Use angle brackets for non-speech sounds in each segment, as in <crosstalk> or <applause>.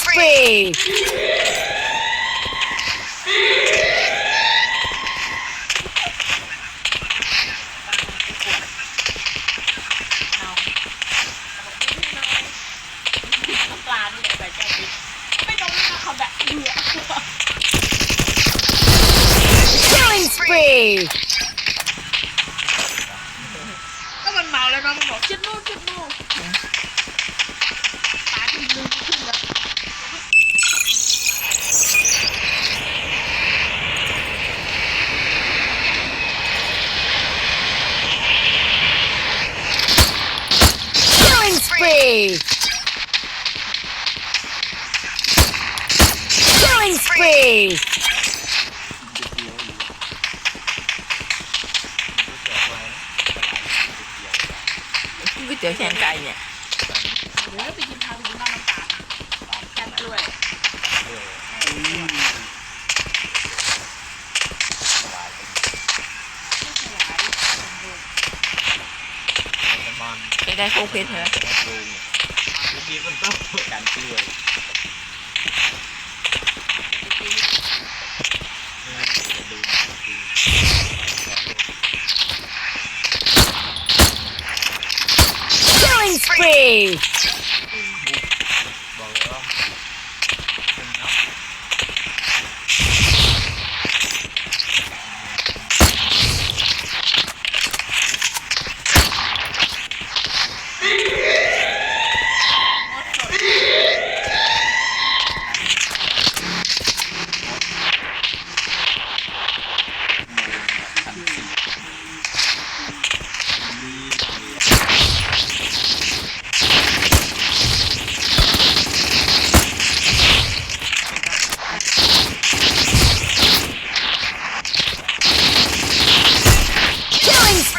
spree ไม่ได้โคกเพชรเหรอดีมันต้องการกล้วย Killing spree บ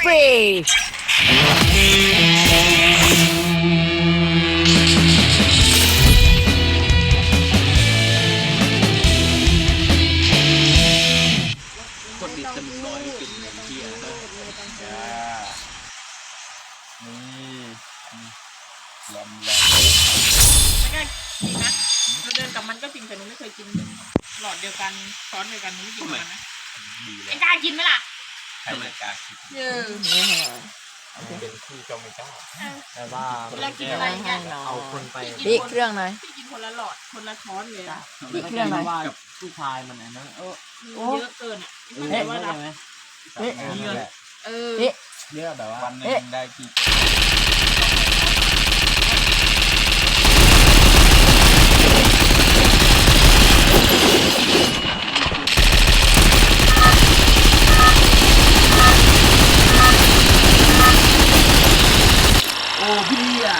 free. ใครไม่กล้าคิดเออเป็นคู่เจ้าไม่กล้าแต่ว่าเวลากินอะไรเงี้ยเอาคนไปพริกเครื่องหน่อยพี่กินคนละหลอดคนละช้อนเลยอะพริกเครื่องหน่อยว่าผู้ชายมันอันนั้นเออมีเยอะเกินอะไม่เอ๊ะใช่ว่าเข้าใจรับไหมเอ๊ะนี่แหละเออเอ๊ะเยอะแบบว่าวันหนึงได้กี่โอ้พี่อะ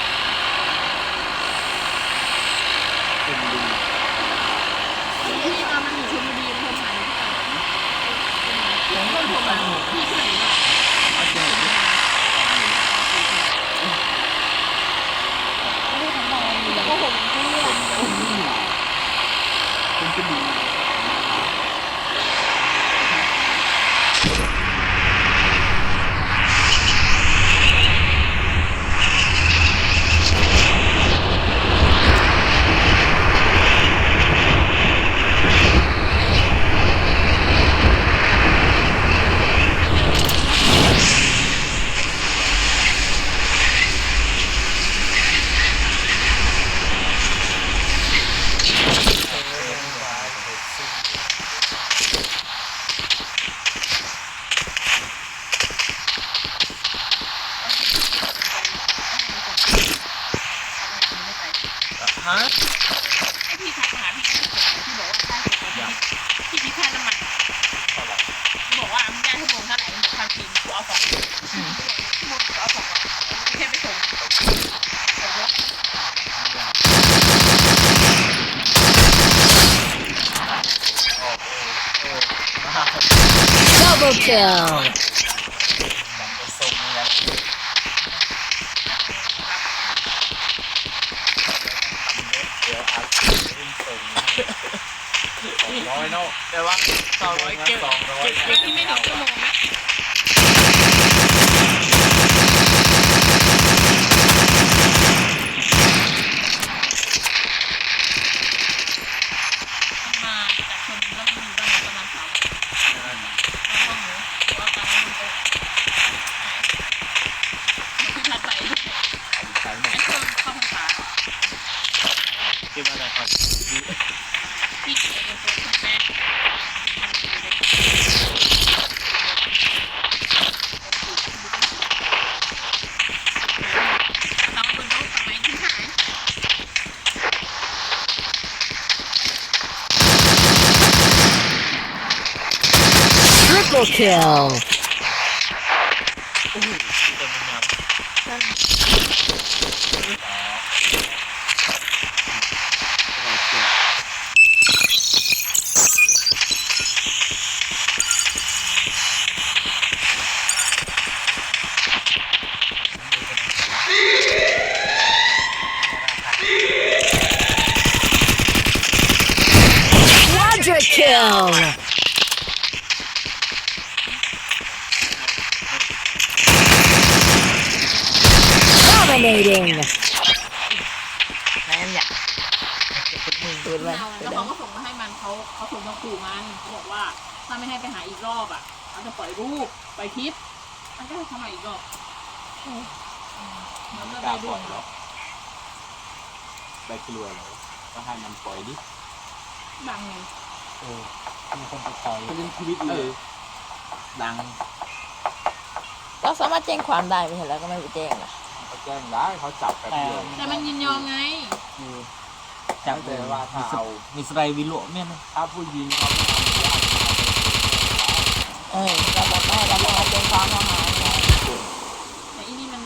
ไอพี่ทักหาพี่ที่บอกว่าค่าเสียหายพี่พี่ค่าน้ำมันบอกว่ามึงได้ทั้งหมดเท่าไหร่ความจริงกูเอาสองชั่วมงกูเอาสองไม่ใช่ไปส่ง Double kill. แต่ว่าสองร้อยเก็บสองร้อยเก็บที่ไม่ถึงชั่วโมงนะ Triple kill. เขาเขาส่งมาขู่มันเขาบอกว่าถ้าไม่ให้ไปหาอีกรอบอะเขาจะปล่อยรูปปล่อยคลิป มันก็ให้เข้ามาอีกรอบมันเลิกกล้าได้ปด้ล่วอยยหรอไปกลัวเหรอก็ให้มันปล่อยดิดังไงเออมีคนไปปล่อยเป็นชีวิตเลยดังเราสามารถแจ้งความได้ไม่ใช่แล้วก็ไม่ไปแจ้งนะเขาแจ้งได้เขาจับแป๊บเดียวแต่มันยินยอมไง จับแต่ว่าถ้าเอามีสไลด์วิโลเนี่ยนะถ้าผู้ยิงเขาไม่เอาญาติมาเออเราบอกว่าเราไม่เอาแจ้งความเขาหาไงแต่อีนี่มัน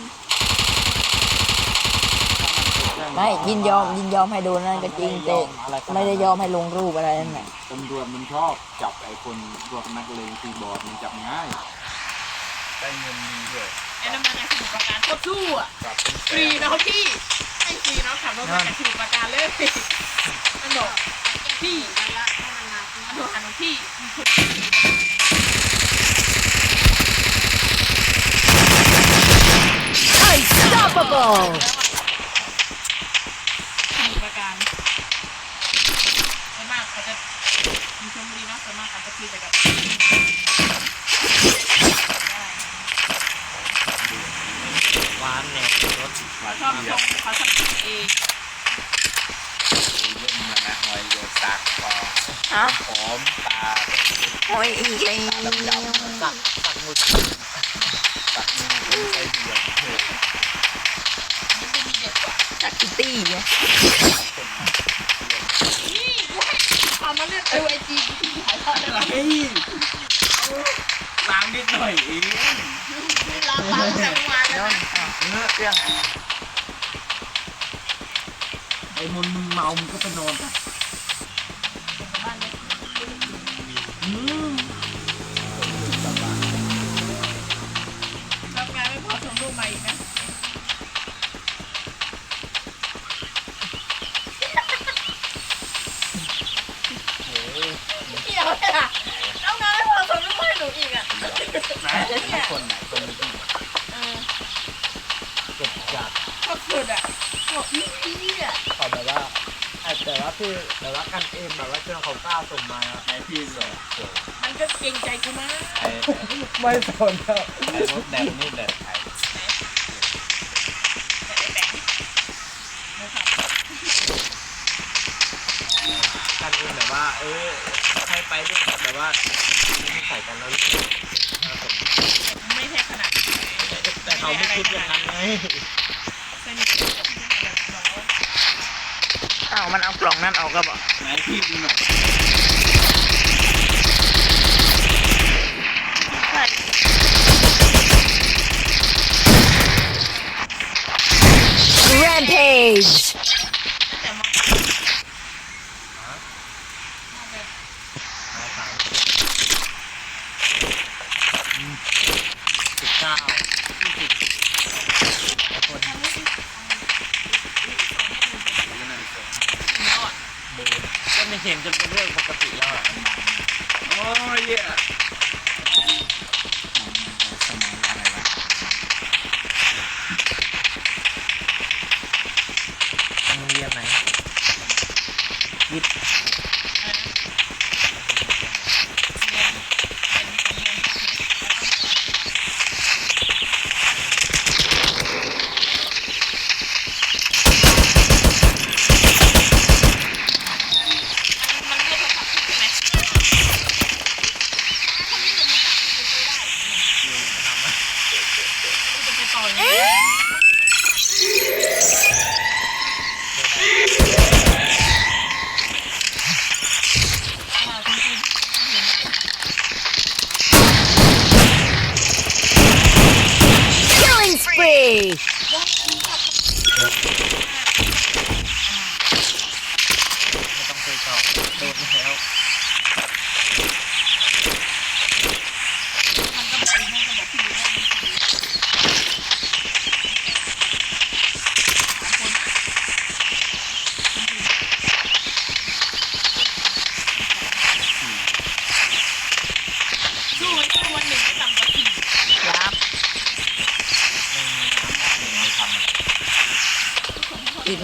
ไม่ยินยอมยินยอมให้โดนนั่นก็จริงแต่ไม่ได้ยอมให้ลงรูปอะไรนั่นแหละตำรวจมันชอบจับไอ้คนพวกนักเลงคีย์บอร์ดมันจับง่ายได้เงินด้วย ไอ้น้ำมันไอ้สมุดประการโคตรสู้อะปรับเป็นฟรีเนาะพี่ให้ฟรีเนาะขับรถมาจากสมุดประการเลยมันบอกพี่มันละมันโทรหาหนูพี่มีคน Unstoppable. สมุดประการส่วนมากเขาจะมีชลบุรีเนาะส่วนมากเขาจะคุยแต่กับ หวานเนี่ยรถหวาน ชอบ เบี ช ย ง ร์ เขาชอบกินเอง เล่นมันนะหอยโยตักคอ ฮะหอมตาโอ้ยอีกแล้วดำดำตักตักมือตักมือคนใส่เบียร์เฮ้ยมันจะมีเด็ดกว่าจากกิตตี้เนี่ยนี่กูให้เอามาเลือกเอาไอจีที่ถ่ายทอดได้ไหมเฮ้ยล้างนิดหน่อยเองลาฟังแต่เมื่อวานแล้วเนาะนะอะเนื้อเรื่อง กรงใจกูมากไอ้ไม่สนแล้วไอ้รถแดดนี่แดดไทยแต่ไอ้แบงค์นะครับกันเองแบบว่า เออให้ไปด้วยแบบว่าใส่กันแล้วไม่ใช่ขนาดนั้นแต่เขาไม่คิดอย่างนั้นไงสนิทกับพี่แบบน้องอ้าวมันเอากล่องนั้นออกก็บอกไหนพี่ดูหน่อย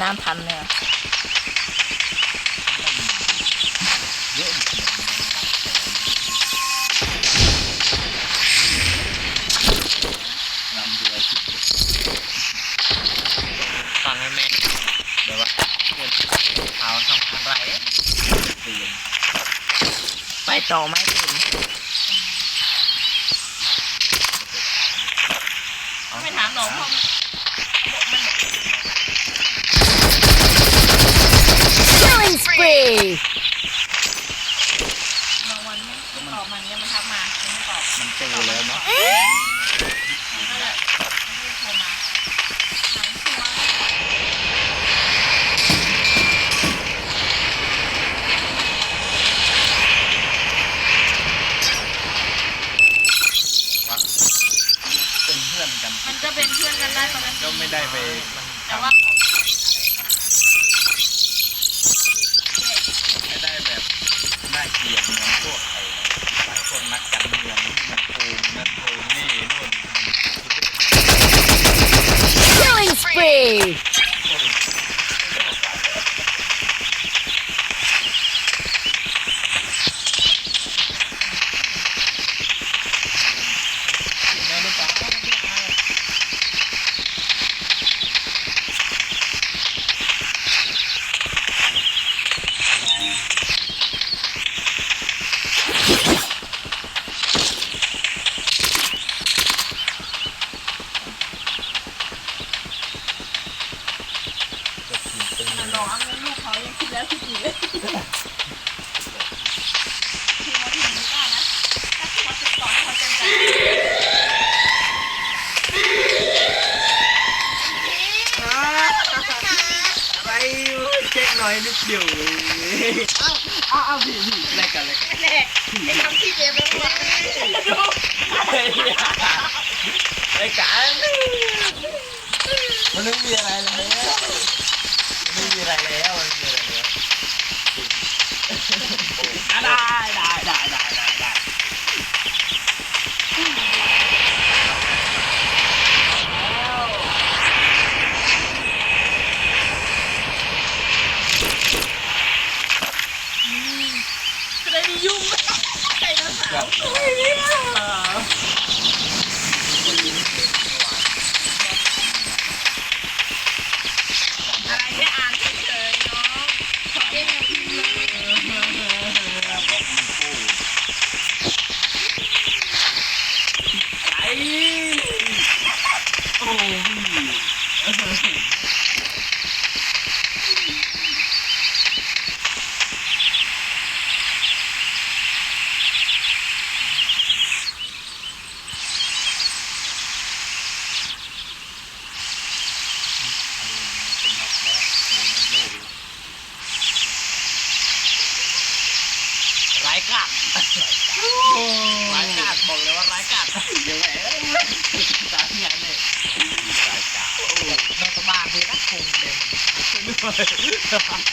น้ำพันเนี่ยฟังแม่เดี๋ยวว่าเขาทำอะไรตื่นไปต่อไม่ตื่นไม่ถามหลงพ่อ Hey! ไม่นิดเดียวเอ้าเอ้าเอ้าผีผีแลกกันแลกกันแหไอ้ทำที่เกมแล้ววะไอ้กันมันไม่มีอะไรแล้วไม่มีอะไรแล้ว stuff <laughs> on.